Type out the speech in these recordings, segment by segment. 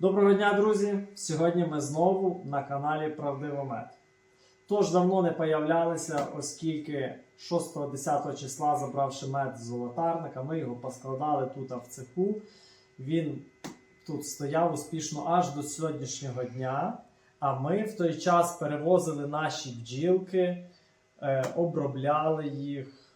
Доброго дня, друзі! Сьогодні ми знову на каналі Правдивомет. Тож давно не появлялися, оскільки 6-10 числа, забравши мед з золотарника, ми його поскладали тут в цеху. Він тут стояв успішно аж до сьогоднішнього дня. А ми в той час перевозили наші бджілки, е, обробляли їх,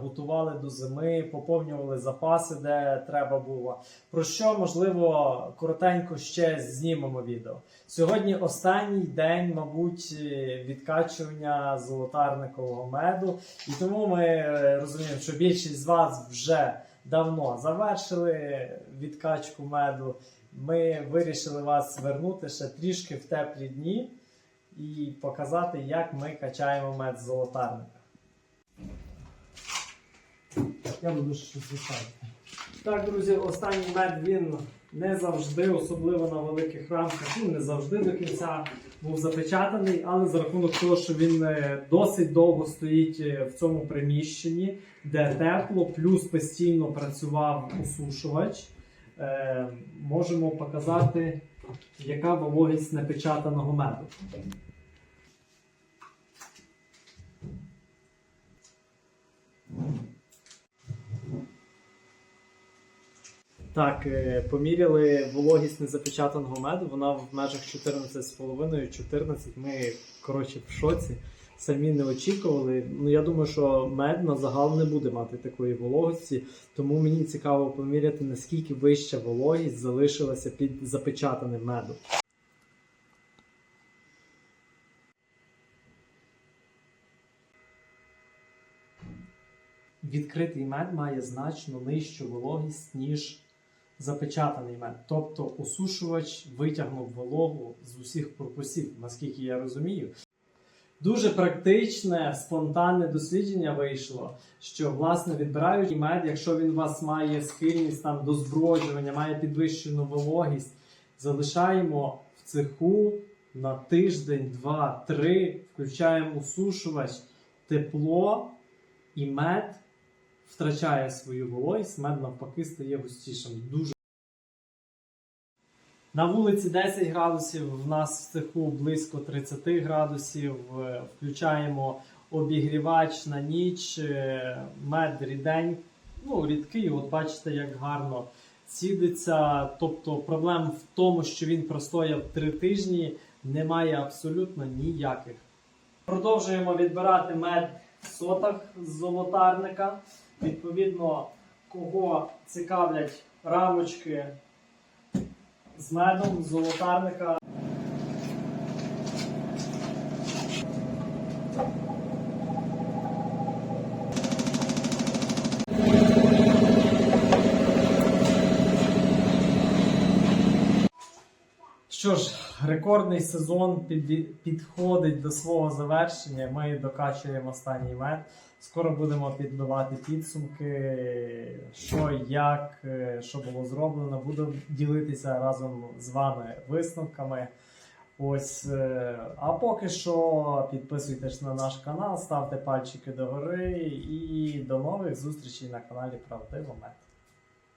готували до зими, поповнювали запаси, де треба було. Про що можливо коротенько ще знімемо відео. Сьогодні останній день, мабуть, е, відкачування золотарникового меду, і тому ми е, розуміємо, що більшість з вас вже давно завершили відкачку меду. Ми вирішили вас вернути ще трішки в теплі дні і показати, як ми качаємо мед з золотарника. Я буду щось висадити. Так, друзі, останній мед він не завжди, особливо на великих рамках, ну не завжди до кінця був запечатаний, але за рахунок того, що він е, досить довго стоїть е, в цьому приміщенні, де тепло, плюс постійно працював осушувач, е, можемо показати, яка вологість непечатаного меду. Так, е, поміряли вологість незапечатаного меду, вона в межах 14,5-14. Ми, коротше, в шоці. Самі не очікували. Ну, я думаю, що мед на загал не буде мати такої вологості, тому мені цікаво поміряти, наскільки вища вологість залишилася під запечатаним медом. Відкритий мед має значно нижчу вологість, ніж запечатаний мед. Тобто осушувач витягнув вологу з усіх корпусів, наскільки я розумію. Дуже практичне, спонтанне дослідження вийшло, що власне відбираючи мед, якщо він у вас має схильність там до зброджування, має підвищену вологість, залишаємо в цеху на тиждень, два, три, включаємо осушувач, тепло і мед втрачає свою вологість, мед навпаки стає густішим. Дуже на вулиці 10 градусів, в нас в цеху близько 30 градусів. Е, Включаємо обігрівач на ніч, е, мед рідень, ну, рідкий, от бачите, як гарно цідиться. Тобто проблем в тому, що він простояв 3 тижні, немає абсолютно ніяких. Продовжуємо відбирати мед сотах з золотарника. Відповідно, кого цікавлять рамочки з медом золотарника. Що ж, рекордний сезон під, підходить до свого завершення. Ми докачуємо останній мед. Скоро будемо підбивати підсумки, що, як, е, що було зроблено. Буду ділитися разом з вами висновками. Ось, е, а поки що підписуйтесь на наш канал, ставте пальчики догори і до нових зустрічей на каналі Правдиво Мед.